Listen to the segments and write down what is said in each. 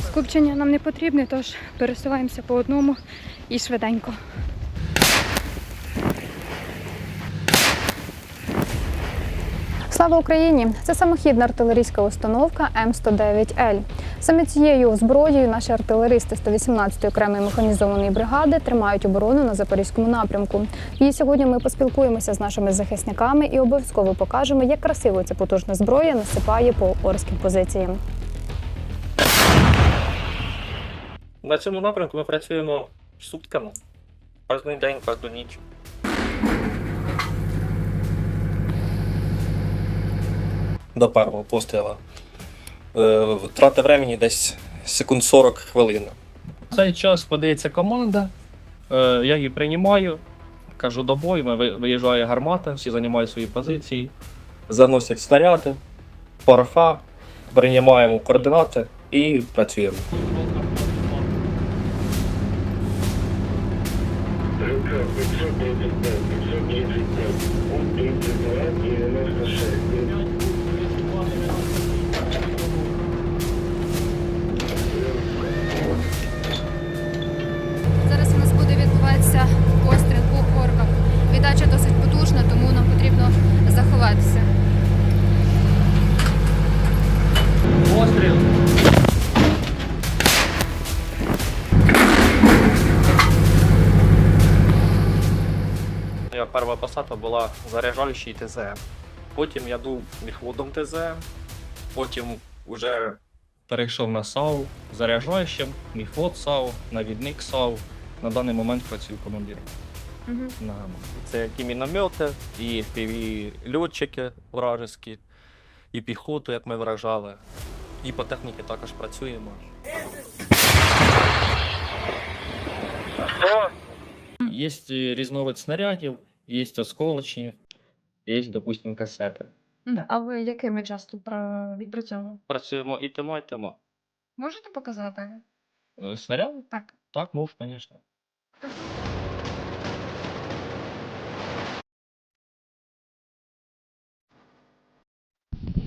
Скупчення нам не потрібне, тож пересуваємося по одному і швиденько. Слава Україні! Це самохідна артилерійська установка М109Л. Саме цією зброєю наші артилеристи 118-ї окремої механізованої бригади тримають оборону на запорізькому напрямку. І сьогодні ми поспілкуємося з нашими захисниками і обов'язково покажемо, як красиво ця потужна зброя насипає по орським позиціям. На цьому напрямку ми працюємо сутками. Кожен день, кожну ніч. До першого пострілу. Е, Втрата времени десь секунд 40 хвилин. Цей час подається команда, е, я її приймаю, кажу до бою, виїжджає гармата, всі займають свої позиції, заносять снаряди, пороха, приймаємо координати і працюємо. Рюкзак 535, заховатися. Постріл. Моя перша посадка була заряджаючий ТЗ. Потім я був міхводом ТЗ, потім вже перейшов на САУ заряджаючим, міхвод САУ, навідник САУ. На даний момент працюю командиром. На... Це і міномети, і піві льотчики вражеські, і піхоту, як ми вражали. І по техніці також працюємо. Є різновид снарядів, є осколочні, є, допустимо, касети. А ви якими часто про- відпрацьовуєте? Працюємо і тимо, і тимо. Можете показати? Е, Снаряд? Так. Так, мов, звісно.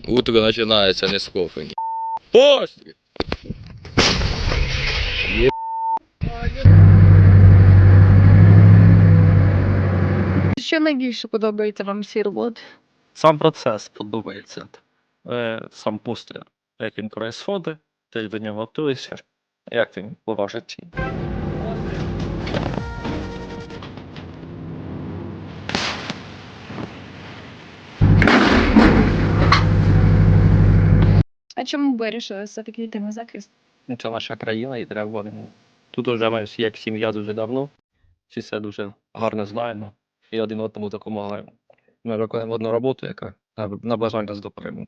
Утро начинается не с кофе. Пострел! Що найбільше подобається вам в цій роботі? Сам процес подобається. Е, сам постріл. Як він происходить, ти до нього готуєшся, як він впливає в житті. Чому вирішили все-таки йти на захист? Це наша країна і треба. Тут вже ми як сім'я дуже давно. Всі все дуже гарно знаємо і один одному допомагаємо. Ми виконуємо одну роботу, яка наб- наближає нас до перемоги.